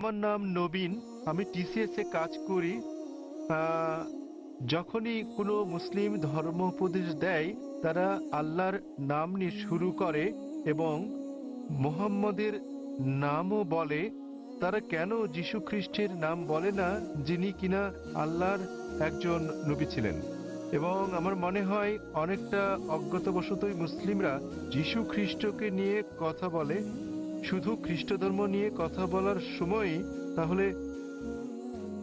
আমার নাম নবীন, আমি টিসিএস কাজ করি। যখনই কোনো মুসলিম ধর্ম উপদেশ দেয়, তারা আল্লাহর নাম নিয়ে শুরু করে এবং মোহাম্মদের নামও বলে। তারা কেন যীশু খ্রিস্টের নাম বলে না, যিনি কিনা আল্লাহর একজন নবী ছিলেন? এবং আমার মনে হয় অনেকটা অজ্ঞতাবশতই মুসলিমরা যীশু খ্রিস্টকে নিয়ে কথা বলে। শুধু খ্রিস্ট ধর্ম নিয়ে কথা বলার সময়ই, তাহলে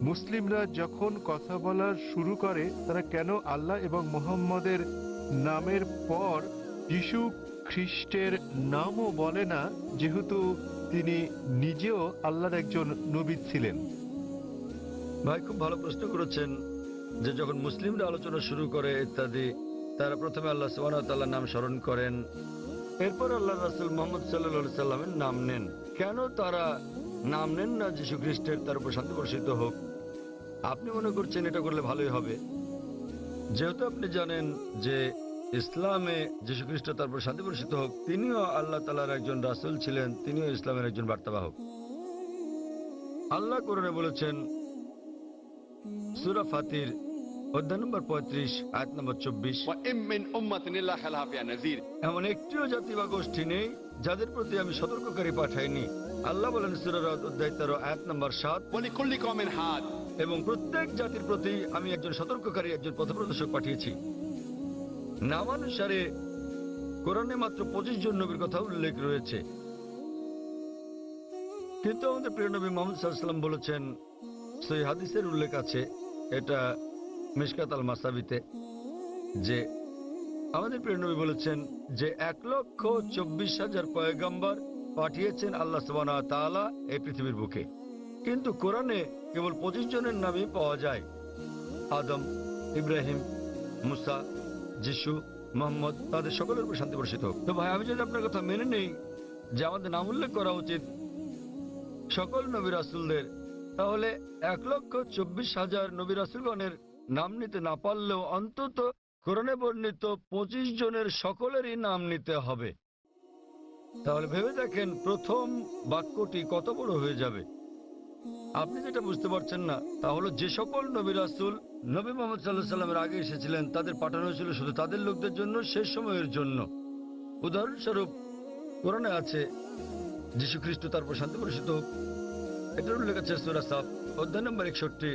মুসলিমরা যখন কথা বলার শুরু করে, তারা কেন আল্লাহ এবং মোহাম্মদের নামের পর যিশু খ্রিস্টের নামও বলে না, যেহেতু তিনি নিজেও আল্লাহর একজন নবী ছিলেন? ভাই, খুব ভালো প্রশ্ন করেছেন যে যখন মুসলিমরা আলোচনা শুরু করে ইত্যাদি তারা প্রথমে আল্লাহ সুবাহতাল্লাহ নাম স্মরণ করেন এরপর আল্লাহ রাসুল মোহাম্মদ সাল্লা সাল্লামের নাম নেন। কেন তারা নাম নেন না যীশু খ্রিস্টের? তার উপর শান্তি বর্ষিত হোক। আপনি মনে করছেন এটা করলে ভালোই হবে? যেহেতু আপনি জানেন যে ইসলামে যীশু খ্রিস্ট তার উপর শান্তি বর্ষিত হোক, তিনিও আল্লাহ তালার একজন রাসুল ছিলেন, তিনিও ইসলামের একজন বার্তাবাহক। আল্লাহ কোরআনে বলেছেন, সুরা ফাতির অধ্যায় নম্বর পঁয়ত্রিশ আয়াত নম্বর চব্বিশ। এমন একটিও জাতি বা গোষ্ঠী নেই যাদের প্রতি আমি সতর্ককারী পাঠাইনি। আল্লাহ বলেন সুরারদ অধ্যায় তেরো আয়াত নম্বর হাত এবং প্রত্যেক জাতির প্রতি আমি একজন সতর্ককারী একজন পথপ্রদর্শক পাঠিয়েছি। নামানুসারে কোরআনে মাত্র পঁচিশ জন নবীর কথা উল্লেখ রয়েছে। কিন্তু আমাদের প্রিয় নবী মোহাম্মদ সাল্লাম বলেছেন সেই হাদিসের উল্লেখ আছে। এটা মিসকাত আল মাসাবিতে, যে আমাদের প্রিয় নবী বলেছেন যে এক লক্ষ চব্বিশ হাজার পয়গাম্বার পাঠিয়েছেন আল্লাহ সুবানা এই পৃথিবীর বুকে। কিন্তু কোরআনে কেবল পঁচিশ জনের নামই পাওয়া যায়। আদম, ইব্রাহিম, মুসা, যিশু, মোহাম্মদ, তাদের সকলের উপর শান্তি বর্ষিত হোক। তো ভাই, আমি যদি আপনার কথা মেনে নেই যে আমাদের নাম উল্লেখ করা উচিত সকল নবী রাসুলদের, তাহলে এক লক্ষ চব্বিশ হাজার নবী রাসুলগণের নাম নিতে না পারলেও অন্তত কোরআনে বর্ণিত পঁচিশ জনের সকলেরই নাম নিতে হবে। তাহলে ভেবে দেখেন প্রথম বাক্যটি কত বড় হয়ে যাবে। আপনি যেটা বুঝতে পারছেন না, তা হলো যে সকল নবী রাসুল নবী মোহাম্মদ সাল্লাহ সাল্লামের আগে এসেছিলেন, তাদের পাঠানো হয়েছিল শুধু তাদের লোকদের জন্য শেষ সময়ের জন্য। উদাহরণস্বরূপ, কোরআনে আছে যীশু খ্রিস্ট তারপর শান্তি বর্ষিত হোক। এটার উল্লেখ আছে সুরাসাফ অধ্যায় নম্বর একষট্টি,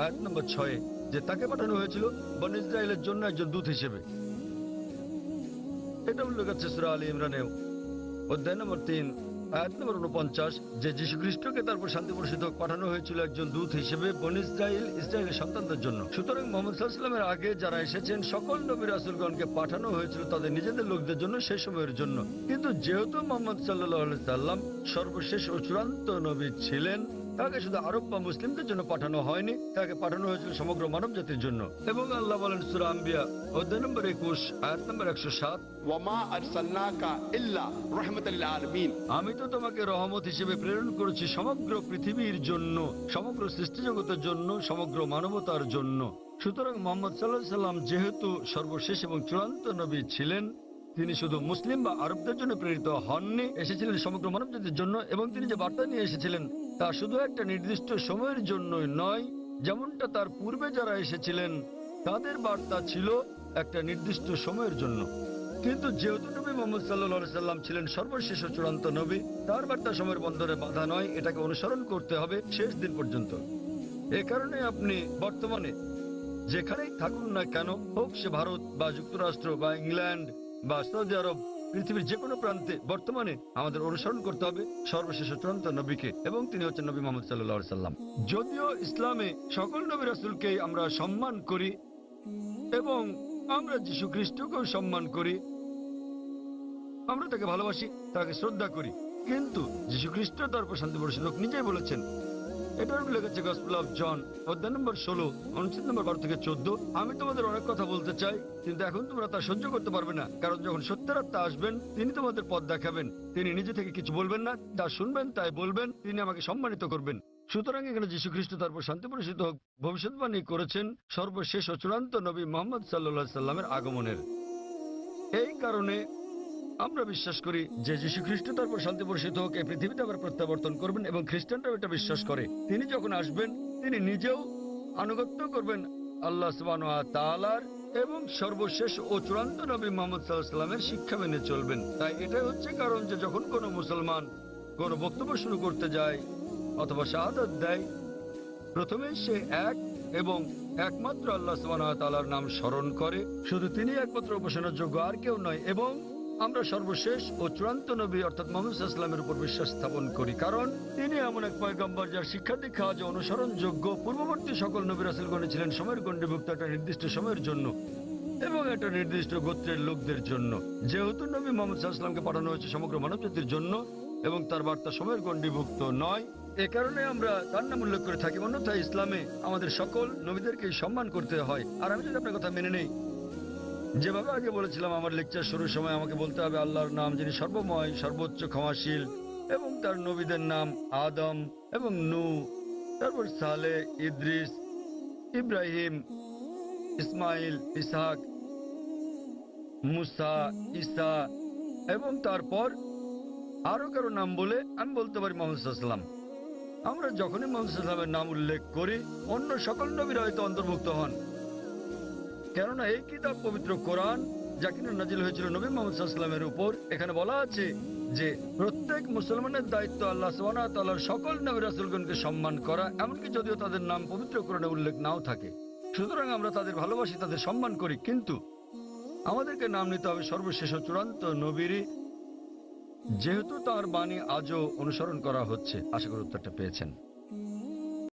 আয়াত নম্বর ছয়ে। যে তাকে পাঠানো হয়েছিল বন ইসরায়েলের জন্য একজন দূত হিসেবে। এটা উল্লেখ আছে সুরা আলী ইমরানেও। অধ্যায় নম্বর তিন, আয়াত নম্বর উনপঞ্চাশ, যে যীশু খ্রিস্টকে তারপর শান্তি বর্ষিত পাঠানো হয়েছিল একজন দূত হিসেবে বন ইসরায়েল, ইসরায়েলের সন্তানদের জন্য। সুতরাং মোহাম্মদ সাল্লামের আগে যারা এসেছেন, সকল নবী রাসুলগণকে পাঠানো হয়েছিল তাদের নিজেদের লোকদের জন্য সেই সময়ের জন্য। কিন্তু যেহেতু মোহাম্মদ সাল্লাহ সাল্লাম সর্বশেষ ও চূড়ান্ত নবী ছিলেন তাকে শুধু আরব বা মুসলিমদের জন্য পাঠানো হয়নি তাকে পাঠানো হয়েছিল সমগ্র মানব জাতির জন্য। এবং আল্লাহ বলেন সুরা আম্বিয়া অধ্যায় নম্বর একুশ আয়াত নম্বর একশো সাত। আমি তো তোমাকে রহমত হিসেবে প্রেরণ করেছি সমগ্র পৃথিবীর জন্য সমগ্র সৃষ্টিজগতের জন্য সমগ্র মানবতার জন্য। সুতরাং মোহাম্মদ সাল্লাহ সাল্লাম যেহেতু সর্বশেষ এবং চূড়ান্ত নবী ছিলেন তিনি শুধু মুসলিম বা আরবদের জন্য প্রেরিত হননি, এসেছিলেন সমগ্র মানবজাতির জন্য এবং তিনি যে বার্তা নিয়ে এসেছিলেন তা শুধু একটা নির্দিষ্ট সময়ের জন্যই নয়, যেমনটা তার পূর্বে যারা এসেছিলেন, তাদের বার্তা ছিল একটা নির্দিষ্ট সময়ের জন্য। কিন্তু যেহেতু নবী মোহাম্মদ সাল্লাহ সাল্লাম ছিলেন সর্বশেষ চূড়ান্ত নবী, তার বার্তা সময়ের বন্ধনে বাধা নয়, এটাকে অনুসরণ করতে হবে শেষ দিন পর্যন্ত। এ কারণে আপনি বর্তমানে যেখানেই থাকুন না কেন, হোক সে ভারত বা যুক্তরাষ্ট্র বা ইংল্যান্ড বা সৌদি আরব, পৃথিবীর যে কোনো প্রান্তে বর্তমানে আমাদের অনুসরণ করতে হবে সর্বশেষ চূড়ান্ত নবীকে, এবং তিনি হচ্ছেন নবী মোহাম্মদ সাল্লাহ সাল্লাম। যদিও ইসলামে সকল নবী রাসুলকেই আমরা সম্মান করি, এবং আমরা যীশু খ্রিস্টকেও সম্মান করি, আমরা তাকে ভালোবাসি, তাকে শ্রদ্ধা করি, কিন্তু যীশু খ্রিস্ট তার উপর শান্তি বর্ষিত হোক নিজেই বলেছেন এটার জন অধ্যায় নম্বর ষোলো নম্বর বারো থেকে চোদ্দ। আমি তোমাদের অনেক কথা বলতে চাই তোমরা তা সহ্য করতে পারবে না, কারণ যখন সত্যের আত্মা আসবেন, তিনি তোমাদের পথ দেখাবেন। তিনি নিজে থেকে কিছু বলবেন না তা শুনবেন তাই বলবেন, তিনি আমাকে সম্মানিত করবেন। সুতরাং এখানে যীশু খ্রিস্ট তারপর শান্তি পরিষিত হোক, ভবিষ্যৎবাণী করেছেন সর্বশেষ ও চূড়ান্ত নবী মোহাম্মদ সাল্লা সাল্লামের আগমনের। এই কারণে আমরা বিশ্বাস করি যে যীশু খ্রিস্ট তারপর শান্তি বর্ষিত হোক, এই পৃথিবীতে আবার প্রত্যাবর্তন করবেন এবং খ্রিস্টানরাও এটা বিশ্বাস করে। তিনি যখন আসবেন, তিনি নিজেও আনুগত্য করবেন আল্লাহ সুবান তালার এবং সর্বশেষ ও চূড়ান্ত নবী মোহাম্মদ সাল্লাহামের শিক্ষা মেনে চলবেন। তাই এটাই হচ্ছে কারণ যে যখন কোনো মুসলমান কোনো বক্তব্য শুরু করতে যায় অথবা শাহাদাত দেয় প্রথমে সে এক এবং একমাত্র আল্লাহ তালার নাম স্মরণ করে। শুধু তিনি একমাত্র উপাসনার যোগ্য আর কেউ নয়, এবং আমরা সর্বশেষ ও চূড়ান্ত নবী অর্থাৎ মোহাম্মদ ইসলামের উপর বিশ্বাস স্থাপন করি। কারণ তিনি এমন এক পয়গম্বর যার শিক্ষা দীক্ষা আজ অনুসরণযোগ্য। পূর্ববর্তী সকল নবী রাসুলগণে ছিলেন সময়ের গণ্ডিভুক্ত একটা নির্দিষ্ট সময়ের জন্য এবং একটা নির্দিষ্ট গোত্রের লোকদের জন্য। যেহেতু নবী মোহাম্মদ সাল্লামকে পাঠানো হয়েছে সমগ্র মানবজাতির জন্য এবং তার বার্তা সময়ের গণ্ডিভুক্ত নয়, এ কারণে আমরা তার নাম উল্লেখ করে থাকি। অন্যথায় ইসলামে আমাদের সকল নবীদেরকে সম্মান করতে হয়। আর আমি যদি আপনার কথা মেনে নেই যেভাবে আগে বলেছিলাম, আমার লেকচার শুরুর সময় আমাকে বলতে হবে, আল্লাহর নাম যিনি সর্বময়, সর্বোচ্চ ক্ষমাশীল, এবং তার নবীদের নাম আদম এবং নু, তারপর সালে ইদ্রিস, ইব্রাহিম, ইসমাইল, ইসহাক, মুসা ইসা এবং তারপর আরও কারও নাম বলে আমি বলতে পারি মোহাম্মদ আমরা যখনই মোহাম্মদ সাল্লামের নাম উল্লেখ করি, অন্য সকল নবীরা হয়তো অন্তর্ভুক্ত হন। কেননা এই কিতাব পবিত্র কোরআন, যা কিনা নাজিল হয়েছিল নবী মোহাম্মদ সাল্লামের উপর, এখানে বলা আছে যে প্রত্যেক মুসলমানের দায়িত্ব আল্লাহ তাল্লাহর সকল নবী রাসুলগণকে সম্মান করা, এমনকি যদিও তাদের নাম পবিত্র কোরআনে উল্লেখ নাও থাকে। সুতরাং আমরা তাদের ভালোবাসি, তাদের সম্মান করি, কিন্তু আমাদেরকে নাম নিতে হবে সর্বশেষ চূড়ান্ত নবীরই যেহেতু তার বাণী আজও অনুসরণ করা হচ্ছে, আশা করি উত্তরটা পেয়েছেন।